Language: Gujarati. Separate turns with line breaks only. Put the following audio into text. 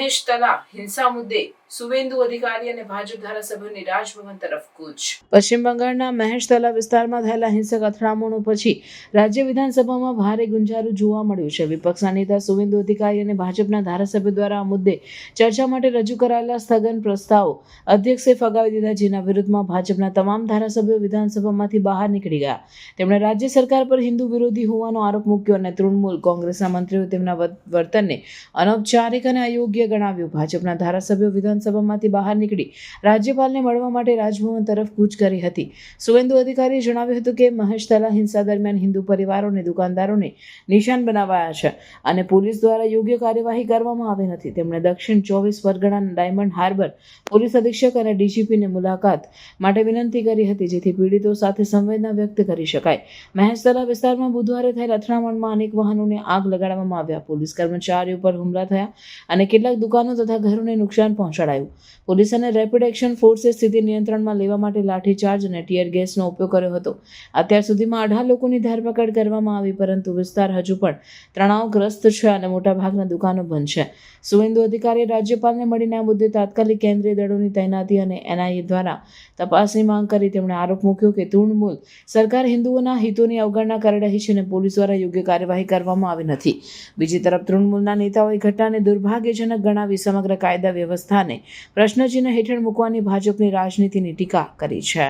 મહેશ તલા હિંસા મુદ્દે સુવેન્દુ અધિકારી અને ભાજપ ધારાસભ્યોની રાજભવન તરફ કૂચ. પશ્ચિમ બંગાળના મહેશતલા વિસ્તારમાં થયેલા હિંસક અથડામણો પછી રાજ્ય વિધાનસભામાં ભારે ગુંજારું જોવા મળ્યું છે. વિપક્ષના નેતા સુવેન્દુ અધિકારી અને ભાજપના ધારાસભ્યો દ્વારા આ મુદ્દે ચર્ચા માટે રજૂ કરાયેલા સ્થગન પ્રસ્તાવો અધ્યક્ષે ફગાવી દીધા, જેના વિરુદ્ધમાં ભાજપના તમામ ધારાસભ્યો વિધાનસભામાંથી બહાર નીકળી ગયા. તેમણે રાજ્ય સરકાર પર હિન્દુ વિરોધી હોવાનો આરોપ મૂક્યો અને તૃણમૂલ કોંગ્રેસના મંત્રીઓ તેમના વર્તનને અનૌપચારિક અને અયોગ્ય ગણાવ્યું. ભાજપના ધારાસભ્યો વિધાનસભામાંથી બહાર નીકળી રાજ્યપાલને મળવા માટે રાજભવન તરફ કૂચ કરી હતી. સુવેન્દુ અધિકારીએ જણાવ્યું હતું કે મહેશ તલા હિંસા દરમિયાન હિન્દુ પરિવારોને, દુકાનદારોને નિશાન બનાવાયા છે અને પોલીસ દ્વારા યોગ્ય કાર્યવાહી કરવામાં આવી નથી. તેમણે દક્ષિણ ચોવીસ પરગણાના ડાયમંડ હાર્બર પોલીસ અધિક્ષક અને ડીજીપીને મુલાકાત માટે વિનંતી કરી હતી, જેથી પીડિતો સાથે સંવેદના વ્યક્ત કરી શકાય. મહેશતલા વિસ્તારમાં બુધવારે થયેલ અથડામણમાં અનેક વાહનોને આગ લગાડવામાં આવ્યા. પોલીસ કર્મચારીઓ પર હુમલા થયા અને કેટલાક દુકાનો તથા ઘરોને નુકસાન પહોંચાડાયું પોલીસ અને રેપિડ એક્શન ફોર્સે સ્થિતિ નિયંત્રણમાં લેવા માટે લાઠીચાર્જ અને ટીયર ગેસનો ઉપયોગ કર્યો હતો. અત્યાર સુધીમાં અઢાર લોકોની ધરપકડ કરવામાં આવી, પરંતુ વિસ્તાર હજુ પણ તણાવગ્રસ્ત છે અને મોટાભાગના દુકાનો બંધ છે. સુવેન્દુ અધિકારીએ રાજ્યપાલને મળીને આ મુદ્દે તાત્કાલિક કેન્દ્રીય દળોની તૈનાતી અને એનઆઈએ દ્વારા તપાસની માંગ કરી તેમણે આરોપ મૂક્યો કે તૃણમૂલ સરકાર હિન્દુઓના હિતોની અવગણના કરી રહી છે અને પોલીસ દ્વારા યોગ્ય કાર્યવાહી કરવામાં આવી નથી. બીજી તરફ, તૃણમૂલના નેતાઓએ ઘટનાને દુર્ભાગ્યજનક ગણાવી સમગ્ર કાયદા વ્યવસ્થાને પ્રશ્નચિહ્ન હેઠળ મૂકવાની ભાજપની રાજનીતિની ટીકા કરી છે.